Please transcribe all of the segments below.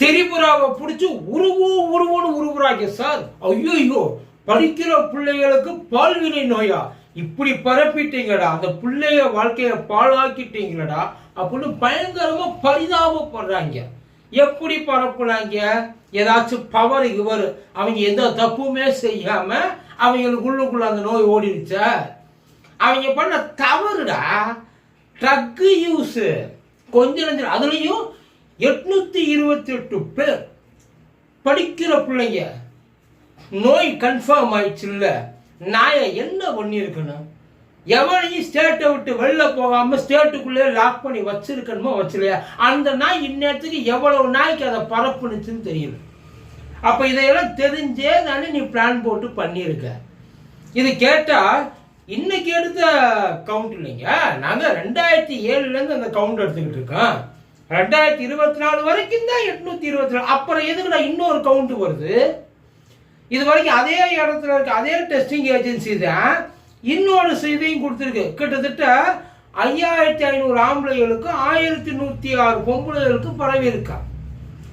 திரிபுராவை பிடிச்சி உருவு உருவன்னு உருவுறாங்க சார். ஐயோ படிக்கிற பிள்ளைகளுக்கு பால்வினை நோயா? இப்படி பரப்பிட்டீங்கடா அந்த பிள்ளைய வாழ்க்கைய பாழாக்கிட்டீங்களடா அப்படின்னு பயங்கரமா பரிதாபப்படுறாங்க. எப்படி பரப்புனாங்க? ஏதாச்சும் பவர் இவர். அவங்க எந்த தப்புமே செய்யாம அவங்களுக்கு உள்ளுக்குள்ள அந்த நோய் ஓடிடுச்சா? அவங்க பண்ண தவறுடா ட்ரக்கு யூஸ் கொஞ்சம் நஞ்சம் அதுலேயும் எட்நூத்தி இருபத்தி எட்டு பேர் படிக்கிற பிள்ளைங்க நோய் கன்ஃபார்ம் ஆயிடுச்சுல்ல? நாயை என்ன பண்ணியிருக்கணும்? எவனையும் ஸ்டேட்டை விட்டு வெளில போகாம ஸ்டேட்டுக்குள்ளே லாக் பண்ணி வச்சிருக்கணுமோ வச்சிலையா அந்த நாய் இந்நேரத்துக்கு எவ்வளவு நாய்க்கு அதை பரப்புனுச்சுன்னு தெரியல. அப்ப இதையெல்லாம் தெரிஞ்சே தானே நீ பிளான் போட்டு பண்ணியிருக்க. இது கேட்டா இன்னைக்கு எடுத்த கவுண்ட் இல்லைங்க. நாங்க ரெண்டாயிரத்தி ஏழுல இருந்து அந்த கவுண்ட் எடுத்துக்கிட்டு இருக்கோம். ரெண்டாயிரத்தி இருபத்தி நாலு வரைக்கும் தான் எட்நூத்தி இருபத்தி நாலு. அப்புறம் எதுக்குடா இன்னொரு கவுண்ட் வருது? இது வரைக்கும் அதே இடத்துல இருக்க அதே டெஸ்டிங் ஏஜென்சி தான் இன்னொரு செய்தியும் கொடுத்துருக்கு. கிட்டத்தட்ட ஐயாயிரத்தி ஐநூறு ஆம்பளைகளுக்கு ஆயிரத்தி நூற்றி ஆறு பொம்பளைகளுக்கு பரவி இருக்கா?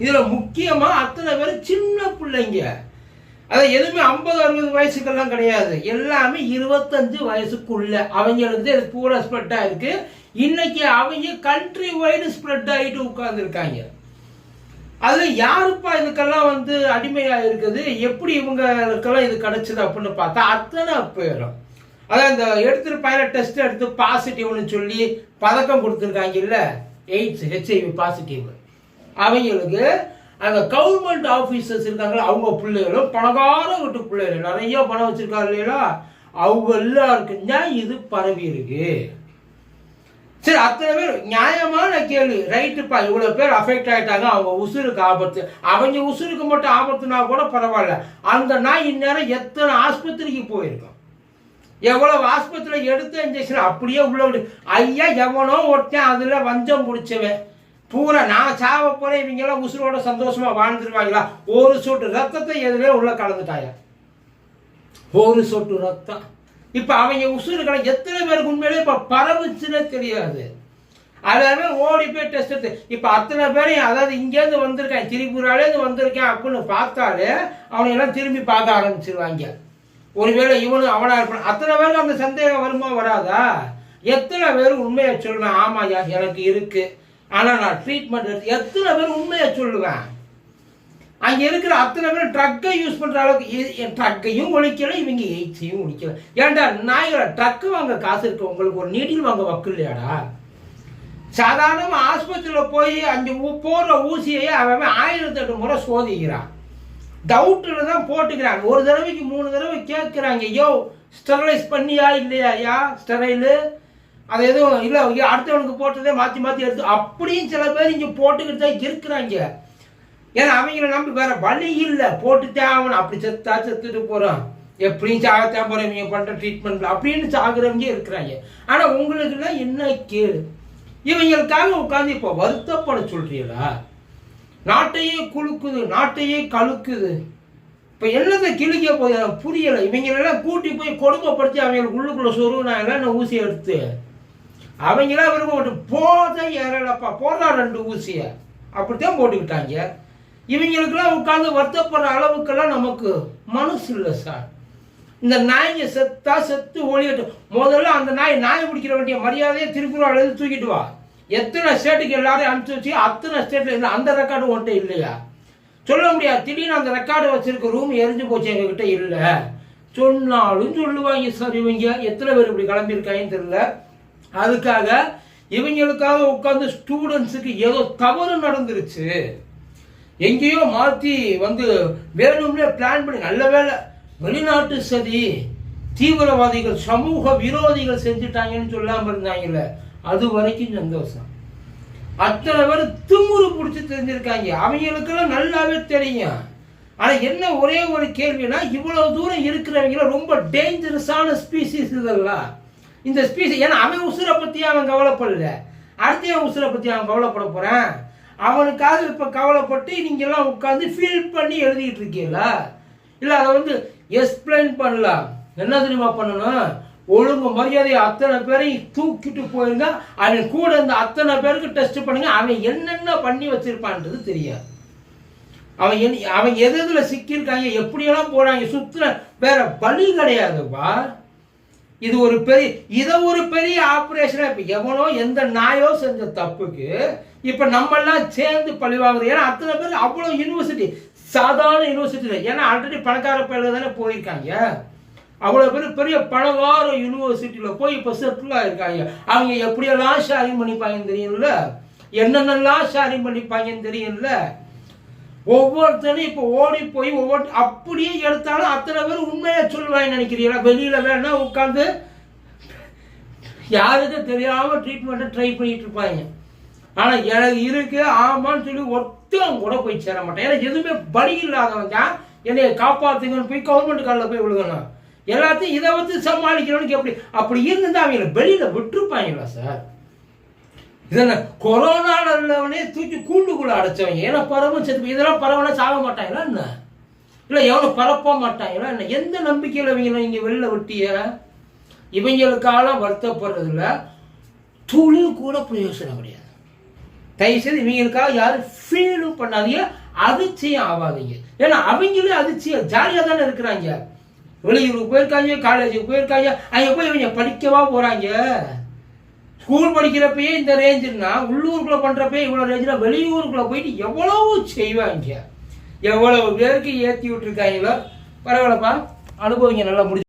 இதில் முக்கியமாக அத்தனை பேர் சின்ன பிள்ளைங்க. அதான் எதுவுமே ஐம்பது அறுபது வயசுக்கெல்லாம் கிடையாது. எல்லாமே இருபத்தஞ்சு வயசுக்குள்ள. அவங்களுக்கு பூரா ஸ்ப்ரெட் இருக்குது இன்னைக்கு அவங்க கண்ட்ரி வைடு ஸ்ப்ரெட் ஆகிட்டு உட்கார்ந்துருக்காங்க. அதுல யாருப்பா இதுக்கெல்லாம் வந்து அடிமையா இருக்குது? எப்படி இவங்களுக்கெல்லாம் இது கிடைச்சது அப்படின்னு பார்த்தா அத்தனை பேரும். அதான் இந்த எடுத்துட்டு பையனை டெஸ்ட் எடுத்து பாசிட்டிவ்னு சொல்லி பதக்கம் கொடுத்துருக்காங்க இல்ல எய்ட்ஸ் ஹெச்ஐவி பாசிட்டிவ் அவங்களுக்கு அந்த கவர்மெண்ட் ஆஃபீஸர்ஸ் இருக்காங்களா அவங்க பிள்ளைகளும் பணக்கார வீட்டு பிள்ளைகள் நிறைய பணம் வச்சிருக்காங்க இல்லையா? அவங்க எல்லாருக்கும் தான் இது பரவி இருக்கு? சரி அத்தனை பேர் நியாயமான கேள்வி. ரைட்டுப்பா இவ்வளோ பேர் அஃபெக்ட் ஆயிட்டாங்க அவங்க உசுருக்கு ஆபத்து. அவங்க உசுருக்கு மட்டும் ஆபத்துனா கூட பரவாயில்ல. அந்த நாய் இந்நேரம் எத்தனை ஆஸ்பத்திரிக்கு போயிருக்கோம்? எவ்வளவு ஆஸ்பத்திரியில் எடுத்த இன்ஜெக்ஷன் அப்படியே உள்ள விடு. ஐயா எவனோ ஒருத்தன் அதுல வஞ்சம் பிடிச்சவன். பூரா நான் சாவ போறேன் இவங்க எல்லாம் உசுரோட சந்தோஷமா வாழ்ந்துருவாங்களா? ஒரு சொட்டு ரத்தத்தை எதுலேயே உள்ள கலந்துட்டாயா? ஒரு சொட்டு ரத்தம். இப்ப அவங்க உசுறுகளை எத்தனை பேருக்கு உண்மையிலே இப்ப பரவுச்சுன்னே தெரியாது. எல்லாமே ஓடி போய் டெஸ்ட் எடுத்து இப்ப அத்தனை பேரையும் அதாவது இங்கேருந்து வந்திருக்கேன் திரிபுராலேருந்து வந்திருக்கேன் அப்படின்னு பார்த்தாலே அவனை எல்லாம் திரும்பி பார்க்க ஆரம்பிச்சிருவாங்க. ஒருவேளை இவனு அவனா இருப்பான். அத்தனை பேருக்கு அந்த சந்தேகம் வருமா வராதா? எத்தனை பேர் உண்மையை சொல்லுவேன்? ஆமாயா எனக்கு இருக்கு. ஆனா நான் ட்ரீட்மெண்ட் எடுத்து எத்தனை பேர் உண்மையை சொல்லுவேன்? அங்க இருக்கிற அத்தனை பேரும் ட்ரக்கை யூஸ் பண்ற அளவுக்கு ட்ரக்கையும் ஒழிக்கல இவங்க எய்ட்ஸையும் ஒழிக்கல. ஏன்டா நாய்களை ட்ரக்கு வாங்க காசு இருக்கு உங்களுக்கு ஒரு நீடில் வாங்க வக்கு இல்லையாடா? சாதாரணமா ஆஸ்பத்திரியில் போய் அஞ்சு போடுற ஊசியை அவன் ஆயிரத்தி எட்டு முறை சோதிக்கிறான். டவுட்டில் தான் போட்டுக்கிறாங்க ஒரு தடவைக்கு மூணு தடவை கேட்குறாங்க ஐயோ ஸ்டெரலைஸ் பண்ணியா இல்லையா ஐயா? ஸ்டெரைலு அது எதுவும் இல்லை ஐயோ அடுத்தவனுக்கு போட்டதே மாற்றி மாற்றி எடுத்து அப்படியும் சில பேர் இங்கே போட்டுக்கிட்டு தான் இருக்கிறாங்க. ஏன்னா அவங்கள நம்பி வேற வழி இல்லை. போட்டுத்தான் ஆகணும். அப்படி செத்தா செத்துட்டு போகிறான் எப்படியும் சாகத்தான் போகிறேன் இவங்க பண்ணுற ட்ரீட்மெண்ட்ல அப்படின்னு சாகுறவங்க இருக்கிறாங்க. ஆனால் உங்களுக்குலாம் என்ன கேடு? இவங்களுக்காக உட்காந்து இப்போ வருத்தப்பட சொல்றீங்களா? நாட்டையே குலுக்குது. நாட்டையே கழுக்குது இப்போ என்னத்தை கிழிக்க போகுது? எனக்கு புரியலை. இவங்களெல்லாம் கூட்டி போய் கொடுமைப்படுத்தி அவங்களுக்கு உள்ளுக்குள்ள சொருவினாங்க நான் ஊசி எடுத்து? அவங்களாம் விரும்ப மாட்டோம் போத ஏறலப்பா போடுறா ரெண்டு ஊசியை. அப்படித்தான் போட்டுக்கிட்டாங்க. இவங்களுக்கெல்லாம் உட்காந்து வருத்தப்படுற அளவுக்கெல்லாம் நமக்கு மனசு இல்லை சார். இந்த நாய்ங்க செத்தா செத்து ஓடிட்டு முதல்ல அந்த நாய் நாய் பிடிக்கிற வேண்டிய மரியாதையை திருக்குறள் எழுதி தூக்கிட்டு வா. எத்தனை ஸ்டேட்டுக்கு எல்லாரையும் அனுப்பிச்சு வச்சு அத்தனை ஸ்டேட்டில் இருந்து அந்த ரெக்கார்டு உன்ட்ட இல்லையா? சொல்ல முடியாது. திடீர்னு அந்த ரெக்கார்டு வச்சிருக்க ரூம் எரிஞ்சு போச்சு எங்ககிட்ட இல்லை. சொன்னாலும் சொல்லுவாங்க சார் இவங்க. எத்தனை பேர் இப்படி கிளம்பியிருக்காங்கன்னு தெரியல. அதுக்காக இவங்களுக்காக உட்காந்து ஸ்டூடெண்ட்ஸுக்கு ஏதோ தவறு நடந்துருச்சு. எங்கேயோ மாற்றி வந்து வேணும்னே பிளான் பண்ணி நல்ல வேலை வெளிநாட்டு சதி தீவிரவாதிகள் சமூக விரோதிகள் செஞ்சுட்டாங்கன்னு சொல்லாமல் இருந்தாங்கல்ல அது வரைக்கும் சந்தோஷம். அத்தனை பேர் திமுரு பிடிச்சி தெரிஞ்சிருக்காங்க. அவங்களுக்கெல்லாம் நல்லாவே தெரியும். ஆனால் என்ன ஒரே ஒரு கேள்வினா இவ்வளவு தூரம் இருக்கிறவங்க ரொம்ப டேஞ்சரஸான ஸ்பீசிஸ் இதெல்லாம். இந்த ஸ்பீசி ஏன்னா அவன் உசுரை பற்றி அவன் கவலைப்படல. அடுத்த உசுரை பற்றி அவன் கவலைப்பட போகிறேன் அவனுக்காக இப்போ கவலைப்பட்டு நீங்கள்லாம் உட்காந்து ஃபீல் பண்ணி எழுதிட்டு இருக்கீங்களா? இல்லை அதை வந்து எக்ஸ்பிளைன் பண்ணலாம். என்ன தெரியுமா பண்ணணும்? ஒழுங்கு மரியாதையை அத்தனை பேரையும் தூக்கிட்டு போயிருந்தா அவன் கூட இருந்த அத்தனை பேருக்கு டெஸ்ட் பண்ணுங்க. அவன் என்னென்ன பண்ணி வச்சிருப்பான்றது தெரியாது. அவன் என் அவன் எது எதில் சிக்கியிருக்காங்க எப்படியெல்லாம் போகிறாங்க சுற்றுல வேற பலி கிடையாதுப்பா. இது ஒரு பெரிய இதை ஒரு பெரிய ஆப்ரேஷனாக இப்ப எவனோ எந்த நாயோ செஞ்ச தப்புக்கு இப்ப நம்ம எல்லாம் சேர்ந்து பழிவாங்குறது ஏன்னா அத்தனை பேர் அவ்வளவு யூனிவர்சிட்டி சாதாரண யூனிவர்சிட்டி ஏன்னா ஆல்ரெடி பணக்கார பயில தானே போயிருக்காங்க. அவ்வளோ பேர் பெரிய பணவார யூனிவர்சிட்டியில் போய் இப்போ செட்டில் ஆயிருக்காங்க. அவங்க எப்படியெல்லாம் ஷேரிங் பண்ணிப்பாங்கன்னு தெரியும்ல? என்னென்னலாம் ஷேரிங் பண்ணிப்பாங்கன்னு தெரியும்ல? ஒவ்வொருத்தரும் இப்போ ஓடி போய் ஒவ்வொரு அப்படியே எடுத்தாலும் அத்தனை பேர் உண்மையை சொல்லுவாங்கன்னு நினைக்கிறீங்களா? வெளியில் வேணா உட்காந்து யாருக்கும் தெரியாம ட்ரீட்மெண்ட்டை ட்ரை பண்ணிட்டு இருப்பாங்க. ஆனால் எனக்கு இருக்கு ஆமான்னு சொல்லி ஒருத்தன் கூட போய் சேர மாட்டேன். ஏன்னா எதுவுமே பலி இல்லாதவங்க என்னை காப்பாற்றுங்கன்னு போய் கவர்மெண்ட் காலில் போய் விழுகணும். எல்லாத்தையும் இதை வச்சு சமாளிக்கணும்னு எப்படி அப்படி இருந்தால் அவங்கள வெளியில் விட்டுருப்பாங்களா சார் இதெல்லாம் கொரோனால உள்ளவனே தூக்கி கூண்டுக்குள்ள அடைச்சவன். ஏன்னா பரவும் செத்து இதெல்லாம் பரவனா சாக மாட்டாங்களா என்ன? இல்லை எவனும் பரப்ப மாட்டாங்களா என்ன? எந்த நம்பிக்கையில் இவங்களை இங்கே வெளில விட்டிய இவங்களுக்கால வருத்தப்படுறதுல துளி கூட பிரயோசனம் கிடையாது. தயவுசெய்து இவங்களுக்காக யாரும் ஃபீலும் பண்ணாதீங்க. அதிர்ச்சியம் ஆகாதீங்க ஏன்னா அவங்களே அதிர்ச்சியம் ஜாலியாக தானே இருக்கிறாங்க. வெளியூருக்கு போயிருக்காங்க காலேஜுக்கு போயிருக்காங்க. அங்கே போய் இவங்க படிக்கவா போகிறாங்க ஸ்கூல் படிக்கிறப்பயே இந்த ரேஞ்சுன்னா உள்ளூருக்குள்ள பண்றப்பயே இவ்வளவு ரேஞ்சில் வெளியூருக்குள்ள போயிட்டு எவ்வளவு செய்வாங்க? எவ்வளவு பேருக்கு ஏற்றி விட்டுருக்காங்களோ பரவாயில்லப்பா அனுபவிங்க நல்லா முடிஞ்சு